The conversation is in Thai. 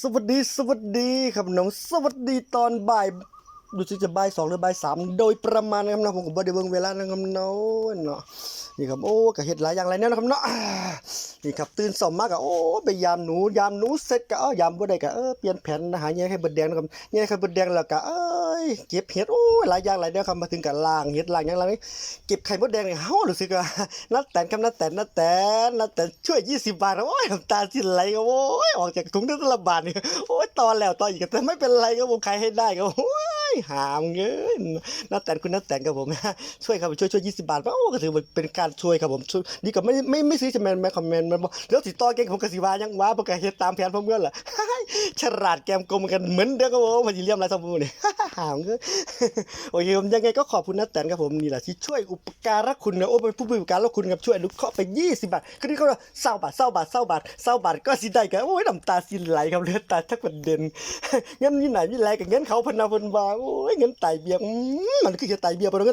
สวัสดีสวัสดีครับน้องสวัสดีตอนบ่ายดูสิจะบ่ายสองหรือบ่ายสามโดยประมาณนะครับนาะผมก็บ่ได้เบิ่งเวลานะครับเนาะเนาะนี่ครับโอ้กับเห็ดหลายอย่างหลายแนวนะครับเนาะอ่านี่ครับตื่นสมมากอะโอ้ไปยามหนูยามหนูเสร็จก็เอ้ายามบ่ได้ก็เออเปลี่ยนแผนนะหาแย่ให้เบิดแดงนะครับแย่ให้เบิดแดงแล้วก็เออ ยเก็บเห็ดโอ้ยหลายอย่างหลายแนวครับมาถึงกับล้างเห็ดล้างอย่างไรนี่เก็บไข่มดแดงนี่เฮารู้สึกว่านัดแตนครับนัดแตนนัดแตนนัดแตนช่วย20บาทครับโอ้ยน้ำตาสิไหลครับโอ้ยออกจากถุงได้ละบาทนี่โอ้ยตอนแล้วตอนอีกแต่ไม่เป็นไรครับผมขายให้ได้ครับโอ้ยหามเงินนัดแตนคุณนัดแตนครับผมช่วยครับช่วยช่วย20บาทโอ้ก็ถือว่าเป็นการช่วยครับผมช่วยดีกว่ไม่ไม่ไม่ซื้อจะแมนไม่คอมเมนต์มันบอกแล้วสิต่อเก่งผมก็สิวายังว่าประกาศเฮ็ดตามแผนผมเงินล่ะฉลาดแกมกลมกันเหมือนเดิมครับผมมันสิเลี่ยมไรสมบูรณ์นี่ หามก็โอเคผมยังไงก็ขอบคุณนัทแตนครับผมนี่แหละที่ช่วยอุปการะคุณนะโอ้เป็นผู้บริการแล้วคุณครับช่วยอนุเคราะห์ไป 20 บาทก็นี่ก็เศร้าบาทเศร้าบาทเศร้าบาทเศร้าบาทก็สิได้กันโอ้ยน้ำตาสิไหลครับเลือดตาทักประเด็นเงินนี่ไหนนี่แลกันเงินเขาพนนาพนบาโอ้ยเงินไตเบียงมันคือจะไตเบียร์ปะเงิน